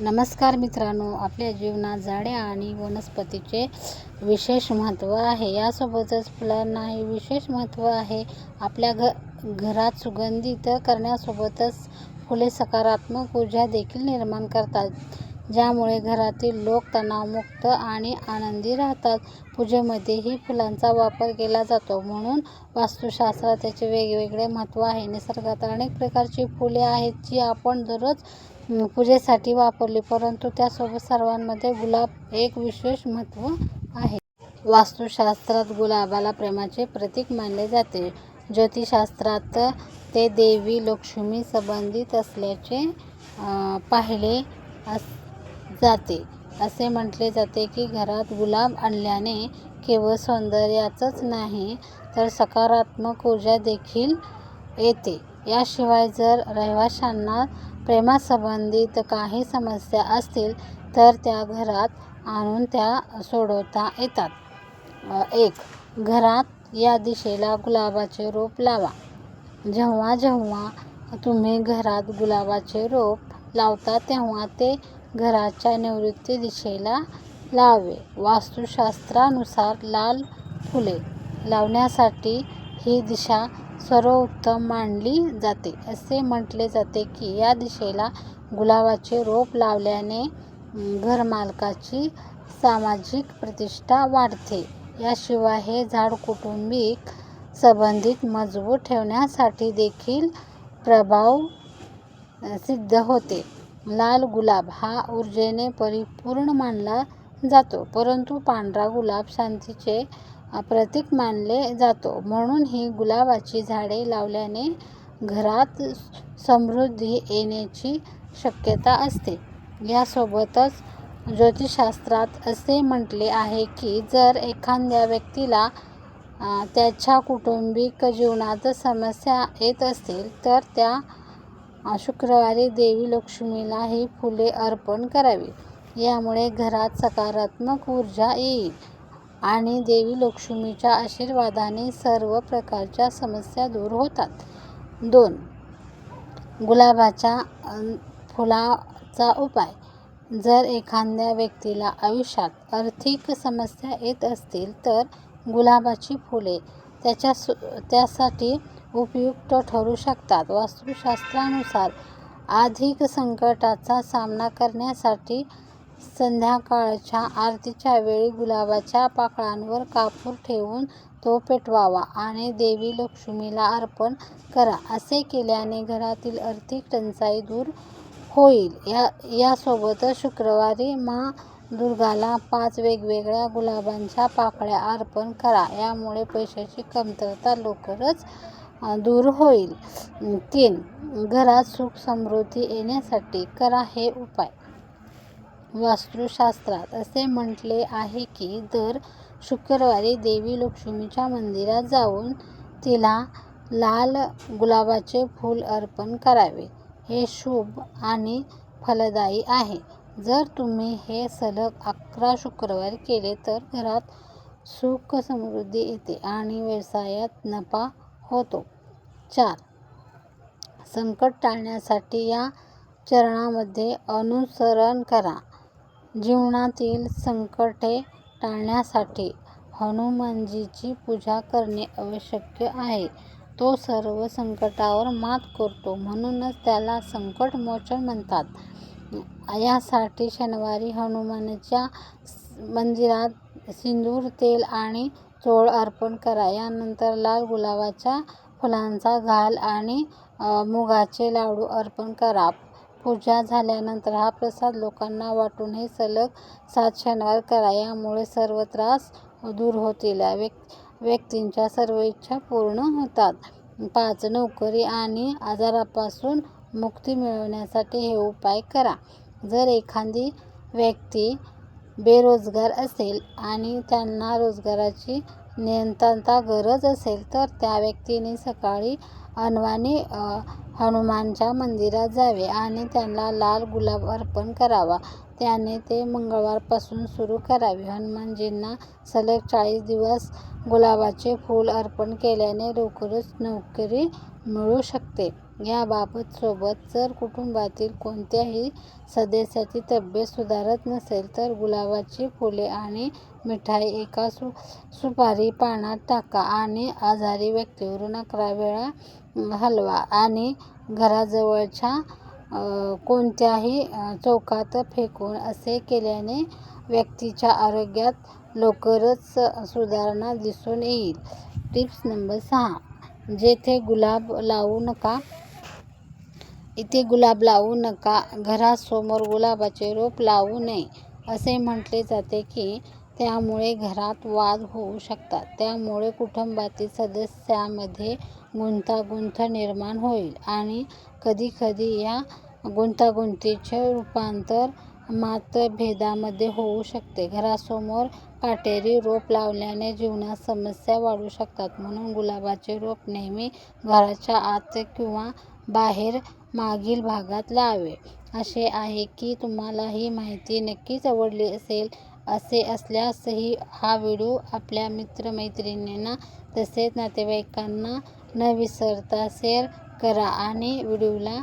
नमस्कार मित्रांनो आपल्या जीवनात झाडे आणि वनस्पतीचे विशेष महत्त्व आहे. यासोबतच फुलांनाही विशेष महत्त्व आहे. आपल्या घ घरात सुगंधित करण्यासोबतच फुले सकारात्मक ऊर्जा देखील निर्माण करतात ज्यामुळे घरातील लोक तणावमुक्त आणि आनंदी राहतात. पूजेमध्येही फुलांचा वापर केला जातो. म्हणून वास्तुशास्त्रात त्याचे वेगवेगळे महत्त्व आहे. निसर्गात अनेक प्रकारची फुले आहेत जी आपण दररोज पूजेसाठी वापरली परंतु त्यासोबत सर्वांमध्ये गुलाब एक विशेष महत्त्व आहे. वास्तुशास्त्रात गुलाबाला प्रेमाचे प्रतीक मानले जाते. ज्योतिषशास्त्रात ते देवी लक्ष्मी संबंधित असल्याचे पाहिले अस जाते. असे म्हटले जाते की घरात गुलाब आणल्याने केवळ सौंदर्याचंच नाही तर सकारात्मक ऊर्जा देखील येते. याशिवाय जर रहिवाशांना प्रेमासंबंधित काही समस्या असतील तर त्या घरात आणून त्या सोडवता येतात. एक घरात या दिशेला गुलाबाचे रोप लावा. जेव्हा जेव्हा तुम्ही घरात गुलाबाचे रोप लावता तेव्हा ते घराच्या नैऋत्य दिशेला लावावे वास्तुशास्त्रानुसार लाल फुले लावण्यासाठी ही दिशा सर्वोत्तम मानली जाते. असे म्हटले जाते की या दिशेला गुलाबाचे रोप लावल्याने घरमालकाची सामाजिक प्रतिष्ठा वाढते. याशिवाय हे झाड कुटुंबिक संबंधित मजबूत ठेवण्यासाठी देखील प्रभाव सिद्ध होते. लाल गुलाब हा ऊर्जेने परिपूर्ण मानला जातो परंतु पांढरा गुलाब शांतीचे प्रतीक मानले जातो. म्हणून ही गुलाबाची झाडे लावल्याने घरात समृद्धी येण्याची शक्यता असते. यासोबतच ज्योतिषशास्त्रात असे म्हटले आहे की जर एखाद्या व्यक्तीला त्याच्या कुटुंबिक जीवनात समस्या येत असतील तर त्या शुक्रवारी देवी लक्ष्मीला ही फुले अर्पण करावी. यामुळे घरात सकारात्मक ऊर्जा येईल. आणि देवी लक्ष्मीच्या आशीर्वादाने सर्व प्रकारच्या समस्या दूर होतात. दोन गुलाबाच्या फुलाचा उपाय. जर एखाद्या व्यक्तीला आयुष्यात आर्थिक समस्या येत असतील तर गुलाबाची फुले त्याच्या सु त्यासाठी उपयुक्त ठरू शकतात. वास्तुशास्त्रानुसार अधिक संकटाचा सामना करण्यासाठी संध्याकाळच्या आरतीच्या वेळी गुलाबाच्या पाकळ्यांवर कापूर ठेवून तो पेटवावा आणि देवी लक्ष्मीला अर्पण करा. असे केल्याने घरातील आर्थिक टंचाई दूर होईल. या यासोबतच शुक्रवारी माँ दुर्गाला पाच वेगवेगळ्या गुलाबांच्या पाकळ्या अर्पण करा. यामुळे पैशाची कमतरता लवकरच दूर होईल. तीन घरात सुख समृद्धी येण्यासाठी करा हे उपाय. वास्तुशास्त्रात असे म्हटले आहे की दर शुक्रवारी देवी लक्ष्मीच्या मंदिरात जाऊन तिला लाल गुलाबाचे फूल अर्पण करावे. हे शुभ आणि फलदायी आहे. जर तुम्ही हे सलग अकरा शुक्रवार केले तर घरात सुख समृद्धी येते आणि व्यवसायात नफा होतो. चार. संकट टाळण्यासाठी या चरणामध्ये अनुसरण करा. जीवनातील संकटे टाळण्यासाठी हनुमानजीची पूजा करणे आवश्यक आहे. तो सर्व संकटावर मात करतो. म्हणूनच त्याला संकटमोचन म्हणतात. यासाठी शनिवारी हनुमानाच्या मंदिरात सिंदूर तेल आणि चोळ अर्पण करा. यानंतर लाल गुलाबाच्या फुलांचा घाल आणि मुगाचे लाडू अर्पण करा. पूजा झाल्यानंतर हा प्रसाद लोकांना वाटून हे सलग सात शनिवार करा यामुळे सर्व त्रास दूर होतील. व्यक्तींच्या सर्व इच्छा पूर्ण होतात. पाच नोकरी आणि आजारापासून मुक्ती मिळवण्यासाठी हे उपाय करा. जर एखादी व्यक्ती बेरोजगार असेल आणि त्यांना रोजगाराची नियंत्रणता गरज असेल तर त्या व्यक्तीने सकाळी अनवाणी हनुमानच्या मंदिरात जावे आणि त्यांना लाल गुलाब अर्पण करावा. त्याने ते मंगळवारपासून सुरू करावे. हनुमानजींना सलग चाळीस दिवस गुलाबाचे फूल अर्पण केल्याने लवकरच नोकरी मिळू शकते. याबाबत सोबत जर कुटुंबातील कोणत्याही सदस्याची तब्येत सुधारत नसेल तर गुलाबाची फुले आणि मिठाई एका सु सुपारी पानात टाका आणि आजारी व्यक्तीवरून अकरा वेळा हलवा आणि घराजवळच्या कोणत्याही चौकात फेकून असे केल्याने व्यक्तीच्या आरोग्यात लवकरच सुधारणा दिसून येईल. टिप्स नंबर सहा. जेथे गुलाब लावू नका इथे गुलाब लावू नका घरासमोर गुलाबाचे रोप लावू नये. असे म्हटले जाते की त्यामुळे घरात वाद होऊ शकतात. त्यामुळे कुटुंबातील सदस्यामध्ये गुंतागुंत निर्माण होईल आणि कधीकधी या गुंतागुंतीचे रूपांतर मातभेदामध्ये होऊ शकते. घरासमोर काटेरी रोप लावल्याने जीवनात समस्या वाढू शकतात म्हणून गुलाबाचे रोप नेहमी घराच्या आत किंवा बाहेर मागील भागात लावावे. आशा आहे की तुम्हाला ही माहिती नक्कीच आवडली असेल. असे असल्यास हा व्हिडिओ आपल्या मित्र-मैत्रिणींना तसेच नातेवाईकांना न विसरता शेअर करा आणि व्हिडिओला